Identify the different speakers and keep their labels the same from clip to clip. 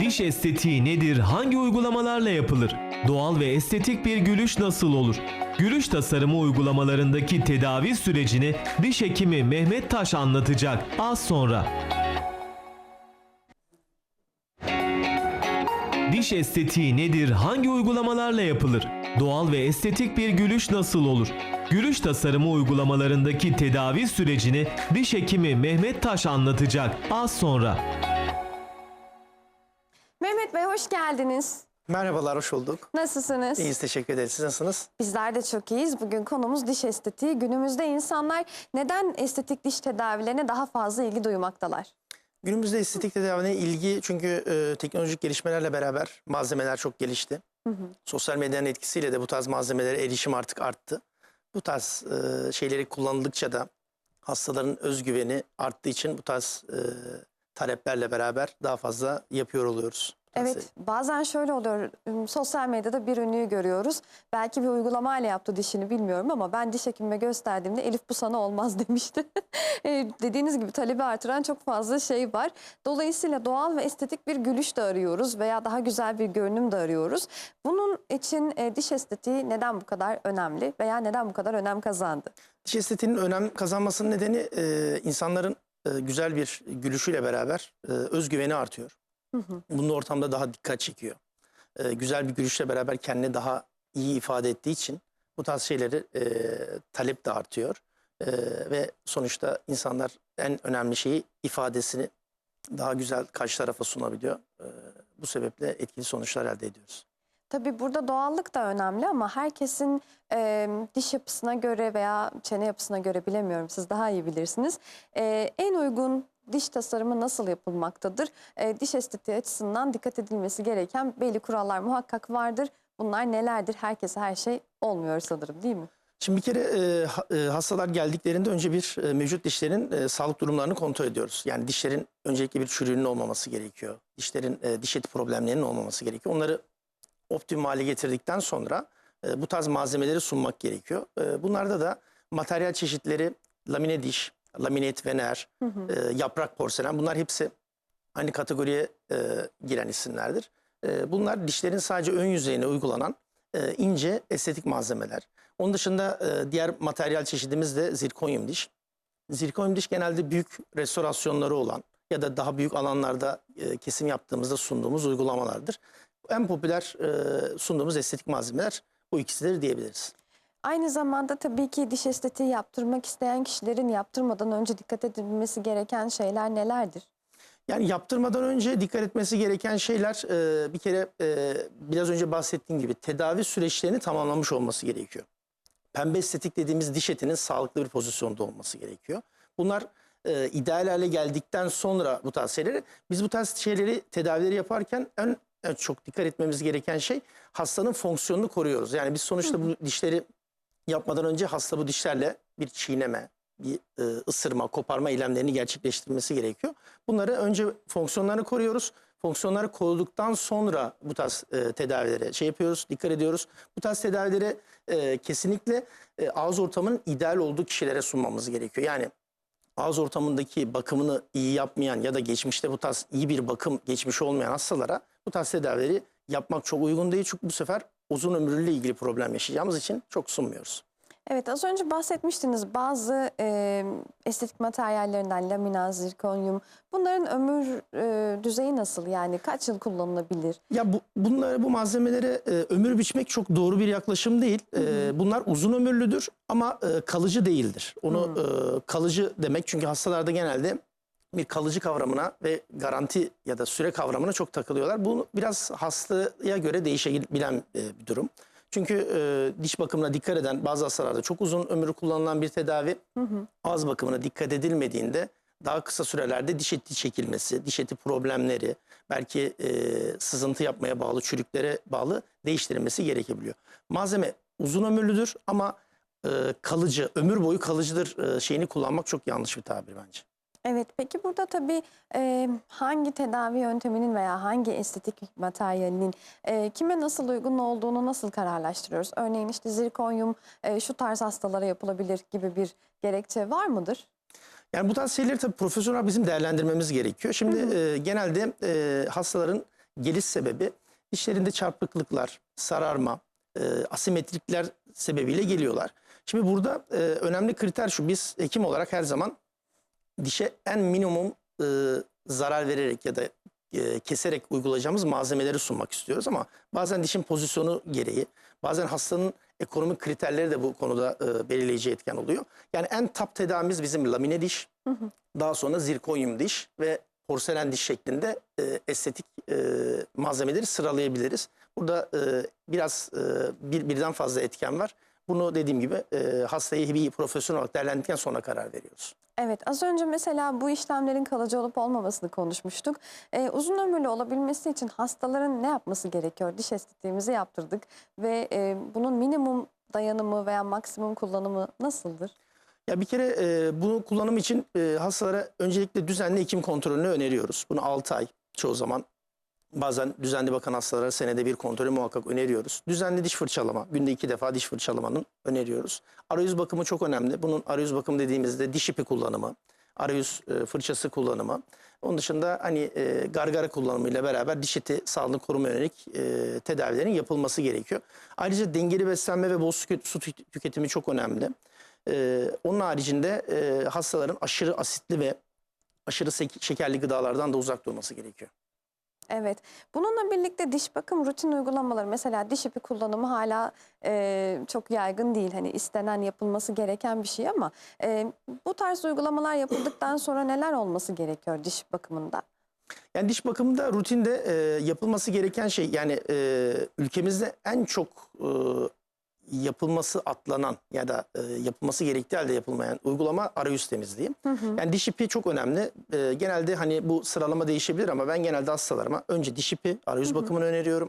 Speaker 1: Diş estetiği nedir? Hangi uygulamalarla yapılır? Doğal ve estetik bir gülüş nasıl olur? Gülüş tasarımı uygulamalarındaki tedavi sürecini diş hekimi Mehmet Taş anlatacak az sonra. Diş estetiği nedir? Hangi uygulamalarla yapılır? Doğal ve estetik bir gülüş nasıl olur? Gülüş tasarımı uygulamalarındaki tedavi sürecini diş hekimi Mehmet Taş anlatacak az sonra.
Speaker 2: Mehmet Bey hoş geldiniz.
Speaker 3: Merhabalar, hoş bulduk.
Speaker 2: Nasılsınız?
Speaker 3: İyiyiz, teşekkür ederiz. Siz nasılsınız?
Speaker 2: Bizler de çok iyiyiz. Bugün konumuz diş estetiği. Günümüzde insanlar neden estetik diş tedavilerine daha fazla ilgi duymaktalar?
Speaker 3: Günümüzde estetik tedavine ilgi çünkü e, teknolojik gelişmelerle beraber malzemeler çok gelişti. Sosyal medyanın etkisiyle de bu tarz malzemelere erişim artık arttı. Bu tarz e, şeyleri kullanıldıkça da hastaların özgüveni arttığı için bu tarz e, taleplerle beraber daha fazla yapıyor oluyoruz.
Speaker 2: Evet bazen şöyle oluyor. Sosyal medyada bir ünlüyü görüyoruz. Belki bir uygulamayla yaptı dişini bilmiyorum ama ben diş hekimime gösterdiğimde Elif bu sana olmaz demişti. E, Dediğiniz gibi talebi artıran çok fazla şey var. Dolayısıyla doğal ve estetik bir gülüş de arıyoruz veya daha güzel bir görünüm de arıyoruz. Bunun için e, diş estetiği neden bu kadar önemli veya neden bu kadar önem kazandı?
Speaker 3: Diş estetiğinin önem kazanmasının nedeni e, insanların güzel bir gülüşüyle beraber e, özgüveni artıyor. Bunun ortamda daha dikkat çekiyor. E, güzel bir gülüşle beraber kendini daha iyi ifade ettiği için bu tarz şeyleri e, talep de artıyor. E, ve sonuçta insanlar en önemli şeyi ifadesini daha güzel karşı tarafa sunabiliyor. E, bu sebeple etkili sonuçlar elde ediyoruz.
Speaker 2: Tabii burada doğallık da önemli ama herkesin e, diş yapısına göre veya çene yapısına göre bilemiyorum siz daha iyi bilirsiniz. E, en uygun diş tasarımı nasıl yapılmaktadır? E, diş estetiği açısından dikkat edilmesi gereken belli kurallar muhakkak vardır. Bunlar nelerdir? Herkese her şey olmuyor sanırım değil mi?
Speaker 3: Şimdi bir kere e, ha- hastalar geldiklerinde önce bir e, mevcut dişlerin e, sağlık durumlarını kontrol ediyoruz. Yani dişlerin öncelikle bir çürüğünün olmaması gerekiyor. Dişlerin e, diş eti problemlerinin olmaması gerekiyor. Onları optimum hale getirdikten sonra e, bu tarz malzemeleri sunmak gerekiyor. E, bunlarda da materyal çeşitleri lamine diş, laminate vener, e, yaprak porselen bunlar hepsi aynı kategoriye e, giren isimlerdir. E, bunlar dişlerin sadece ön yüzeyine uygulanan e, ince estetik malzemeler. Onun dışında e, diğer materyal çeşidimiz de zirkonyum diş. Zirkonyum diş genelde büyük restorasyonları olan ya da daha büyük alanlarda e, kesim yaptığımızda sunduğumuz uygulamalardır. En popüler e, sunduğumuz estetik malzemeler bu ikisidir diyebiliriz.
Speaker 2: Aynı zamanda tabii ki diş estetiği yaptırmak isteyen kişilerin yaptırmadan önce dikkat edilmesi gereken şeyler nelerdir?
Speaker 3: Yani yaptırmadan önce dikkat etmesi gereken şeyler e, bir kere e, biraz önce bahsettiğim gibi tedavi süreçlerini tamamlamış olması gerekiyor. Pembe estetik dediğimiz diş etinin sağlıklı bir pozisyonda olması gerekiyor. Bunlar e, ideal hale geldikten sonra bu tarz şeyleri biz bu tarz şeyleri tedavileri yaparken en, en çok dikkat etmemiz gereken şey hastanın fonksiyonunu koruyoruz. Yani biz sonuçta bu dişleri yapmadan önce hasta bu dişlerle bir çiğneme, bir e, ısırma, koparma eylemlerini gerçekleştirmesi gerekiyor. Bunları önce fonksiyonlarını koruyoruz. Fonksiyonları koruduktan sonra bu tarz e, tedavilere şey yapıyoruz, dikkat ediyoruz. Bu tarz tedavileri e, kesinlikle e, ağız ortamının ideal olduğu kişilere sunmamız gerekiyor. Yani ağız ortamındaki bakımını iyi yapmayan ya da geçmişte bu tarz iyi bir bakım geçmiş olmayan hastalara bu tarz tedavileri yapmak çok uygun değil. Çünkü bu sefer uzun ömürlüyle ilgili problem yaşayacağımız için çok sunmuyoruz.
Speaker 2: Evet az önce bahsetmiştiniz bazı e, estetik materyallerinden lamina, zirkonyum bunların ömür e, düzeyi nasıl yani kaç yıl kullanılabilir?
Speaker 3: Ya bu, bunları bu malzemelere e, ömür biçmek çok doğru bir yaklaşım değil. E, bunlar uzun ömürlüdür ama e, kalıcı değildir. Onu e, kalıcı demek çünkü hastalarda genelde bir kalıcı kavramına ve garanti ya da süre kavramına çok takılıyorlar. Bu biraz hastaya göre değişebilen e, bir durum. Çünkü e, diş bakımına dikkat eden bazı hastalarda çok uzun ömrü kullanılan bir tedavi ağız bakımına dikkat edilmediğinde daha kısa sürelerde diş eti çekilmesi, diş eti problemleri, belki e, sızıntı yapmaya bağlı, çürüklere bağlı değiştirilmesi gerekebiliyor. Malzeme uzun ömürlüdür ama e, kalıcı, ömür boyu kalıcıdır e, şeyini kullanmak çok yanlış bir tabir bence.
Speaker 2: Evet peki burada tabii e, hangi tedavi yönteminin veya hangi estetik materyalinin e, kime nasıl uygun olduğunu nasıl kararlaştırıyoruz? Örneğin işte zirkonyum e, şu tarz hastalara yapılabilir gibi bir gerekçe var mıdır?
Speaker 3: Yani bu tarz şeyleri tabii profesyonel bizim değerlendirmemiz gerekiyor. Şimdi e, genelde e, hastaların geliş sebebi dişlerinde çarpıklıklar, sararma, e, asimetrikler sebebiyle geliyorlar. Şimdi burada e, önemli kriter şu. Biz hekim olarak her zaman dişe en minimum e, zarar vererek ya da e, keserek uygulayacağımız malzemeleri sunmak istiyoruz ama bazen dişin pozisyonu gereği, bazen hastanın ekonomik kriterleri de bu konuda e, belirleyici etken oluyor. Yani en top tedavimiz bizim lamine diş, daha sonra zirkonyum diş ve porselen diş şeklinde e, estetik e, malzemeleri sıralayabiliriz. Burada e, biraz e, bir, birden fazla etken var. Bunu dediğim gibi e, hastayı bir profesyonel olarak değerlendirdikten sonra karar veriyoruz.
Speaker 2: Evet az önce mesela bu işlemlerin kalıcı olup olmamasını konuşmuştuk. Ee, uzun ömürlü olabilmesi için hastaların ne yapması gerekiyor? Diş estetiğimizi yaptırdık ve e, bunun minimum dayanımı veya maksimum kullanımı nasıldır?
Speaker 3: Ya bir kere e, bunu kullanım için e, hastalara öncelikle düzenli hekim kontrolünü öneriyoruz. Bunu 6 ay çoğu zaman bazen düzenli bakan hastalara senede bir kontrolü muhakkak öneriyoruz. Düzenli diş fırçalama, günde iki defa diş fırçalamanın öneriyoruz. Arayüz bakımı çok önemli. Bunun arayüz bakımı dediğimizde diş ipi kullanımı, arayüz e, fırçası kullanımı. Onun dışında hani e, gargara kullanımıyla beraber diş eti sağlığını koruma yönelik e, tedavilerin yapılması gerekiyor. Ayrıca dengeli beslenme ve bol su, su tü- tüketimi çok önemli. Onun haricinde hastaların aşırı asitli ve aşırı şekerli gıdalardan da uzak durması gerekiyor.
Speaker 2: Evet. Bununla birlikte diş bakım rutin uygulamaları mesela diş ipi kullanımı hala e, çok yaygın değil. Hani istenen yapılması gereken bir şey ama e, bu tarz uygulamalar yapıldıktan sonra neler olması gerekiyor diş bakımında?
Speaker 3: Yani diş bakımında rutinde e, yapılması gereken şey yani e, ülkemizde en çok e, yapılması atlanan ya da e, yapılması gerektiği halde yapılmayan uygulama arayüz temizliği. Yani diş ipi çok önemli. E, genelde hani bu sıralama değişebilir ama ben genelde hastalarıma önce diş ipi arayüz bakımını öneriyorum.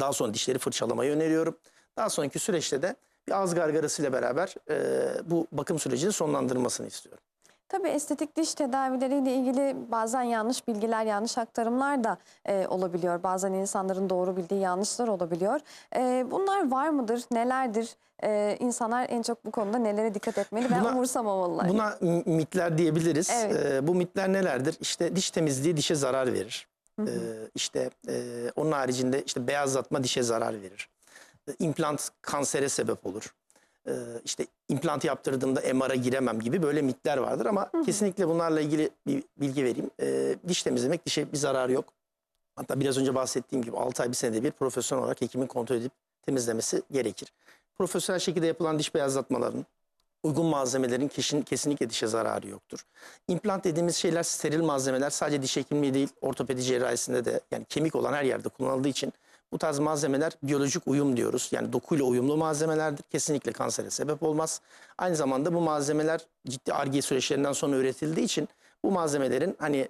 Speaker 3: Daha sonra dişleri fırçalamayı öneriyorum. Daha sonraki süreçte de bir ağız gargarasıyla beraber e, bu bakım sürecini sonlandırılmasını istiyorum.
Speaker 2: Tabii estetik diş tedavileriyle ilgili bazen yanlış bilgiler, yanlış aktarımlar da e, olabiliyor. Bazen insanların doğru bildiği yanlışlar olabiliyor. E, bunlar var mıdır, nelerdir? E, insanlar en çok bu konuda nelere dikkat etmeli ve umursamamalılar.
Speaker 3: Buna m- mitler diyebiliriz.
Speaker 2: Evet.
Speaker 3: Ee, bu mitler nelerdir? İşte diş temizliği dişe zarar verir. Ee, işte e, onun haricinde işte beyazlatma dişe zarar verir. Ee, İmplant kansere sebep olur. Ee, işte implant yaptırdığımda MR'a giremem gibi böyle mitler vardır ama kesinlikle bunlarla ilgili bir bilgi vereyim. Ee, diş temizlemek dişe bir zarar yok. Hatta biraz önce bahsettiğim gibi 6 ay bir senede bir profesyonel olarak hekimin kontrol edip temizlemesi gerekir. Profesyonel şekilde yapılan diş beyazlatmalarının uygun malzemelerin kesin, kesinlikle dişe zararı yoktur. İmplant dediğimiz şeyler steril malzemeler sadece diş hekimliği değil ortopedi cerrahisinde de yani kemik olan her yerde kullanıldığı için bu tarz malzemeler biyolojik uyum diyoruz. Yani dokuyla uyumlu malzemelerdir. Kesinlikle kansere sebep olmaz. Aynı zamanda bu malzemeler ciddi arge süreçlerinden sonra üretildiği için bu malzemelerin hani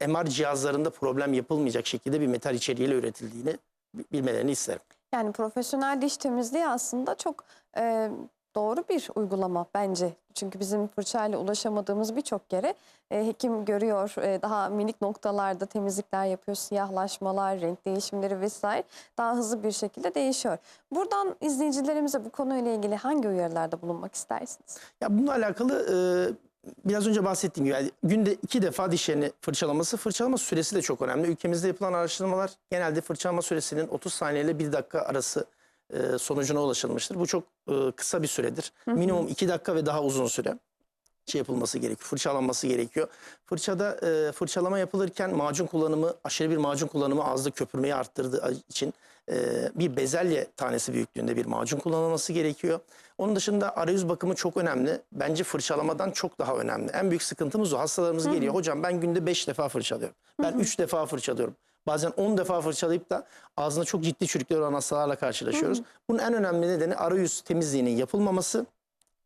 Speaker 3: e, MR cihazlarında problem yapılmayacak şekilde bir metal içeriğiyle üretildiğini bi- bilmelerini isterim.
Speaker 2: Yani profesyonel diş temizliği aslında çok e, doğru bir uygulama bence. Çünkü bizim fırçayla ulaşamadığımız birçok yere e, hekim görüyor. E, daha minik noktalarda temizlikler yapıyor. Siyahlaşmalar, renk değişimleri vesaire daha hızlı bir şekilde değişiyor. Buradan izleyicilerimize bu konuyla ilgili hangi uyarılarda bulunmak istersiniz?
Speaker 3: Ya bununla alakalı e, biraz önce bahsettiğim gibi yani günde iki defa dişlerini fırçalaması, fırçalama süresi de çok önemli. Ülkemizde yapılan araştırmalar genelde fırçalama süresinin 30 saniye ile 1 dakika arası e, sonucuna ulaşılmıştır. Bu çok e, kısa bir süredir. Minimum 2 dakika ve daha uzun süre şey yapılması gerekiyor, fırçalanması gerekiyor. Fırçada e, fırçalama yapılırken macun kullanımı, aşırı bir macun kullanımı ağızda köpürmeyi arttırdığı için e, bir bezelye tanesi büyüklüğünde bir macun kullanılması gerekiyor. Onun dışında arayüz bakımı çok önemli. Bence fırçalamadan çok daha önemli. En büyük sıkıntımız o. Hastalarımız geliyor. Hocam ben günde 5 defa fırçalıyorum. Ben 3 defa fırçalıyorum. Bazen 10 defa fırçalayıp da ağzında çok ciddi çürükler olan hastalarla karşılaşıyoruz. Bunun en önemli nedeni arayüz temizliğinin yapılmaması.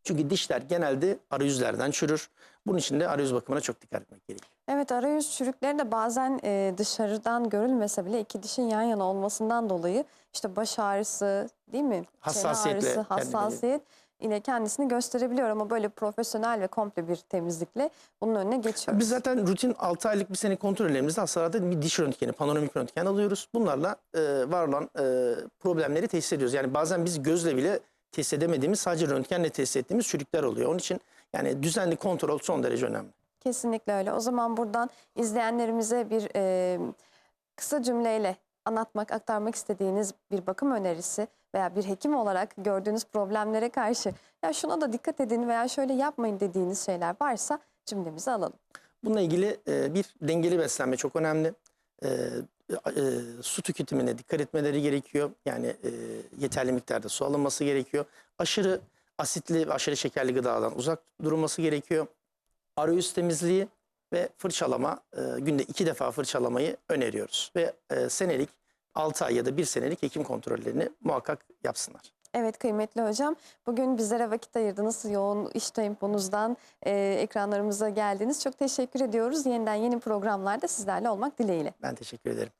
Speaker 3: Çünkü dişler genelde arayüzlerden çürür. Bunun için de arayüz bakımına çok dikkat etmek gerekiyor.
Speaker 2: Evet arayüz çürükleri de bazen e, dışarıdan görülmese bile iki dişin yan yana olmasından dolayı işte baş ağrısı değil mi? Çene
Speaker 3: Hassasiyetle
Speaker 2: ağrısı, hassasiyet ile kendisini gösterebiliyor ama böyle profesyonel ve komple bir temizlikle bunun önüne geçiyoruz.
Speaker 3: Biz zaten rutin 6 aylık bir sene kontrollerimizde hastalarda bir diş röntgeni, panoramik röntgen alıyoruz. Bunlarla e, var olan e, problemleri teşhis ediyoruz. Yani bazen biz gözle bile test edemediğimiz, sadece röntgenle test ettiğimiz çürükler oluyor. Onun için yani düzenli kontrol son derece önemli.
Speaker 2: Kesinlikle öyle. O zaman buradan izleyenlerimize bir e, kısa cümleyle anlatmak, aktarmak istediğiniz bir bakım önerisi veya bir hekim olarak gördüğünüz problemlere karşı ya şuna da dikkat edin veya şöyle yapmayın dediğiniz şeyler varsa cümlemizi alalım.
Speaker 3: Bununla ilgili e, bir dengeli beslenme çok önemli. E, e, su tüketimine dikkat etmeleri gerekiyor. Yani yeterli miktarda su alınması gerekiyor. Aşırı asitli ve aşırı şekerli gıdadan uzak durulması gerekiyor. Arayüz temizliği ve fırçalama e, günde iki defa fırçalamayı öneriyoruz. Ve e, senelik 6 ay ya da 1 senelik hekim kontrollerini muhakkak yapsınlar.
Speaker 2: Evet kıymetli hocam. Bugün bizlere vakit ayırdınız. Yoğun iş temponuzdan e, ekranlarımıza geldiniz. Çok teşekkür ediyoruz. Yeniden yeni programlarda sizlerle olmak dileğiyle.
Speaker 3: Ben teşekkür ederim.